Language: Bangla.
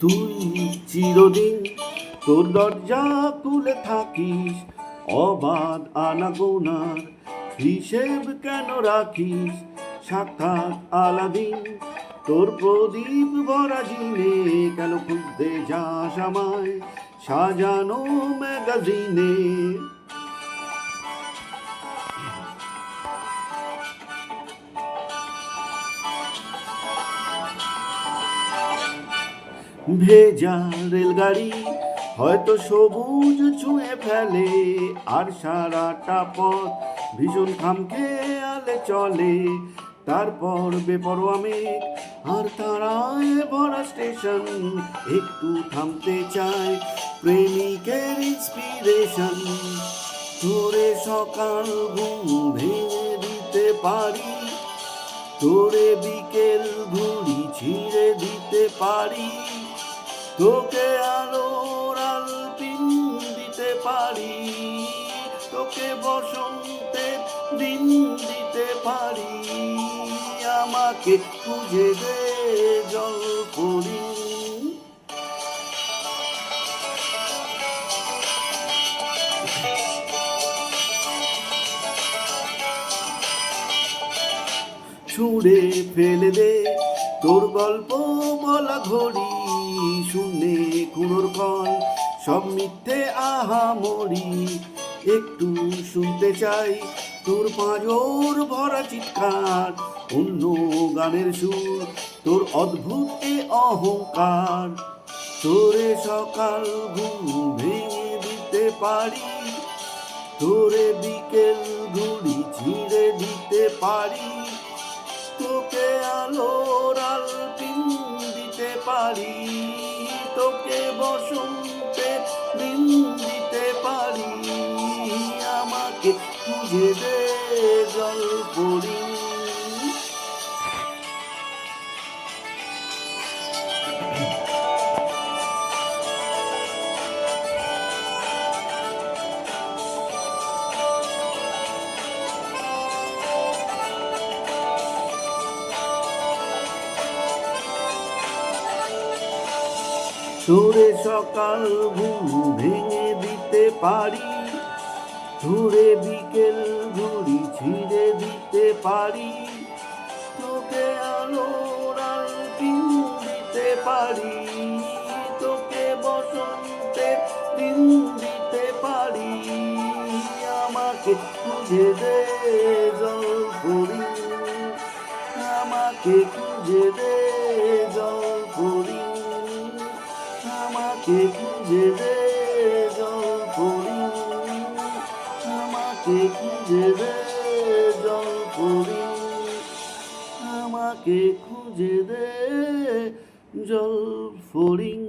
তুই চিরদিন তোর দরজা খুলে থাকিস, অবাধ আনাগোনার হিসেব কেন রাখিস? সাক্ষাৎ আলাদিন তোর প্রদীপ ভরা জিনে কেন খুঁজতে যাস আমায়? সাজানো ম্যাগাজিনে ভেজা রেলগাড়ি হয়তো সবুজ ছুঁয়ে ফেলে, আর সারাটা পথ ভীষণ খামখে আলে চলে। তারপর বেপরোয়া মেঘ, আর তারায় ভরা স্টেশন, একটু থামতে চায় প্রেমিকের ইন্সপিরেশন তোরে সকাল ঘুম ভেঙে দিতে পারি, তোরে বিকেল ঘুড়ি ছিঁড়ে দিতে পারি। তোকে আলোর আলপিন দিতে পারি, তোকে বসন্তের দিন দিতে পারি। আমাকে খুঁজে দে জল পড়ি ছুঁড়ে ফেলে দে তোর গল্প বলা ঘড়ি। শুনে কুড়োর কল সব মিথ্যে, আহা, মরি। একটু শুনতে চাই তোর পাঁজর ভরা চিৎকার, অন্য গানের সুর, তোর অদ্ভুত এ অহংকার। তোরে সকাল ঘুম ভেঙে দিতে পারি, তোরে বিকেল ঘুড়ি ছিঁড়ে দিতে পারি। তোকে আলোর আলপিন পারি তোকে বসন্তে দিন দিতে পারি আমাকে খুঁজে দে জল পড়ি তোরে সকাল ঘুম ভেঙে দিতে পারি। তোরে বিকেল ঘুড়ি ছিঁড়ে দিতে পারি। তোকে আলপিন দিতে পারি। তোকে বসন্তে দিন দিতে পারি। আমাকে খুঁজে দে জল পড়ি আমাকে খুঁজে দে জল আমাকে খুঁজে দে, জল ফরিং আমাকে খুঁজে দে, জল ফরিং আমাকে খুঁজে দে, জল ফড়িং।